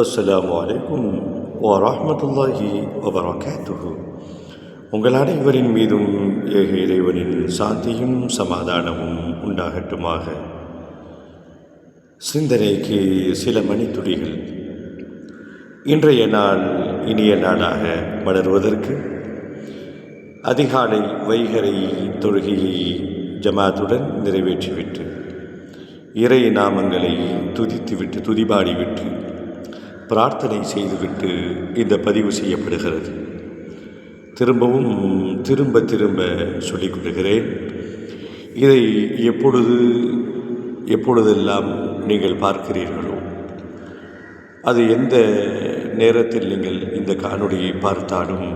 அஸ்லாம் வலைக்கும் வரமத்துல்லாஹி வபரகாத்துஹு. உங்கள் அனைவரின் மீதும் ஏக இறைவனின் சாந்தியும் சமாதானமும் உண்டாகட்டுமாக. சிந்தனைக்கு சில மணித்துளிகள். இன்றைய நாள் இனிய நாளாக மலர்வதற்கு அதிகாலை வைகரை தொழுகையை ஜமாத்துடன் நிறைவேற்றிவிட்டு இறை நாமங்களை துதித்துவிட்டு துதிபாடிவிட்டு பிரார்த்தனை செய்துவிட்டு இந்த பதிவு செய்யப்படுகிறது. திரும்பவும் திரும்ப திரும்ப சொல்லிக் கொள்கிறேன். இதை எப்பொழுது எப்பொழுதெல்லாம் நீங்கள் பார்க்கிறீர்களோ அது எந்த நேரத்தில் நீங்கள் இந்த காணொளியை பார்த்தாலும்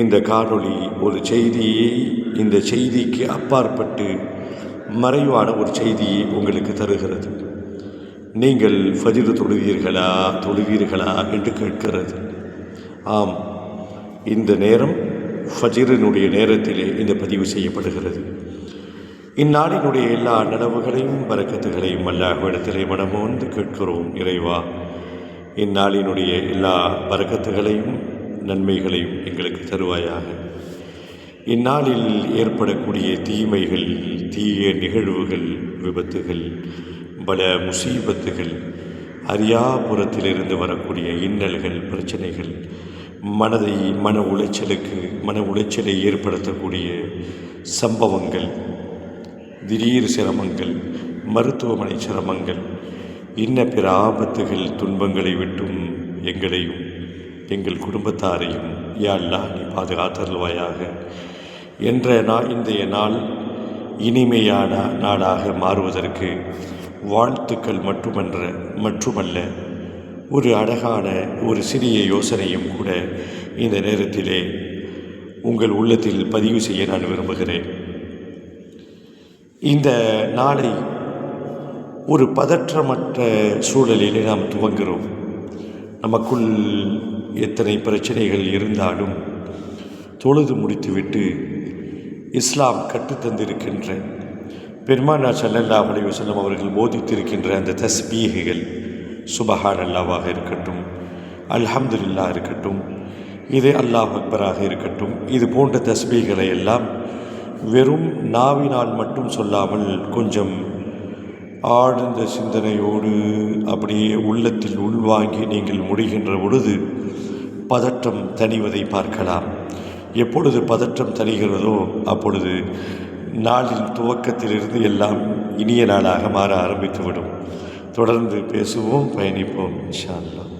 இந்த காணொளி ஒரு செய்தியை இந்த செய்திக்கு அப்பாற்பட்டு மறைவான ஒரு செய்தியை உங்களுக்கு தருகிறது. நீங்கள் ஃபஜிரு தொழுவீர்களா தொழுவீர்களா என்று கேட்கிறது. ஆம் இந்த நேரம் ஃபஜிரினுடைய நேரத்திலே இந்த பதிவு செய்யப்படுகிறது. இந்நாளினுடைய எல்லா நனவுகளையும் வரக்கத்துகளையும் அல்லாஹ்விடத்திலே மனமோந்து கேட்கிறோம் இறைவா. இந்நாளினுடைய எல்லா வரக்கத்துகளையும் நன்மைகளையும் எங்களுக்கு தருவாயாக. இந்நாளில் ஏற்படக்கூடிய தீமைகள் தீய நிகழ்வுகள் விபத்துகள் பல முசீபத்துகள் அரியாபுரத்திலிருந்து வரக்கூடிய இன்னல்கள் பிரச்சனைகள் மனதை மன உளைச்சலுக்கு மன உளைச்சலை ஏற்படுத்தக்கூடிய சம்பவங்கள் திடீர் சிரமங்கள் மருத்துவமனை சிரமங்கள் இன்ன பிற ஆபத்துகள் துன்பங்களை விட்டும் எங்களையும் எங்கள் குடும்பத்தாரையும் யாழ்லா நீ பாதுகாத்தருள்வாயாக. என்ற நா இன்றைய நாள் இனிமையான நாளாக மாறுவதற்கு வாழ்த்துக்கள் மட்டுமன்ற மட்டுமல்ல. ஒரு அழகான ஒரு சிறிய யோசனையும் கூட இந்த நேரத்திலே உங்கள் உள்ளத்தில் பதிவு செய்ய நான் விரும்புகிறேன். இந்த நாளை ஒரு பதற்றமற்ற சூழலிலே நாம் துவங்குகிறோம். நமக்குள் எத்தனை பிரச்சனைகள் இருந்தாலும் தொழுது முடித்துவிட்டு இஸ்லாம் கற்றுத்தந்திருக்கின்ற பெருமானா சல்லல்லா அலைவசல்லம் அவர்கள் போதித்திருக்கின்ற அந்த தஸ்பீகைகள் சுபஹான் அல்லாவாக இருக்கட்டும் அல்ஹம்துல்லா இருக்கட்டும் இது அல்லாஹ் அக்பராக இருக்கட்டும் இது போன்ற தஸ்பீகளை எல்லாம் வெறும் நாவினால் மட்டும் சொல்லாமல் கொஞ்சம் ஆழ்ந்த சிந்தனையோடு அப்படியே உள்ளத்தில் உள்வாங்கி நீங்கள் முடிகின்ற பொழுது பதற்றம் தணிவதை பார்க்கலாம். எப்பொழுது பதற்றம் தணிகிறதோ அப்பொழுது நாளின் துவக்கத்திலிருந்து எல்லாம் இனிய நாளாக மாற ஆரம்பித்துவிடும். தொடர்ந்து பேசுவோம் பயணிப்போம் இன்ஷா அல்லா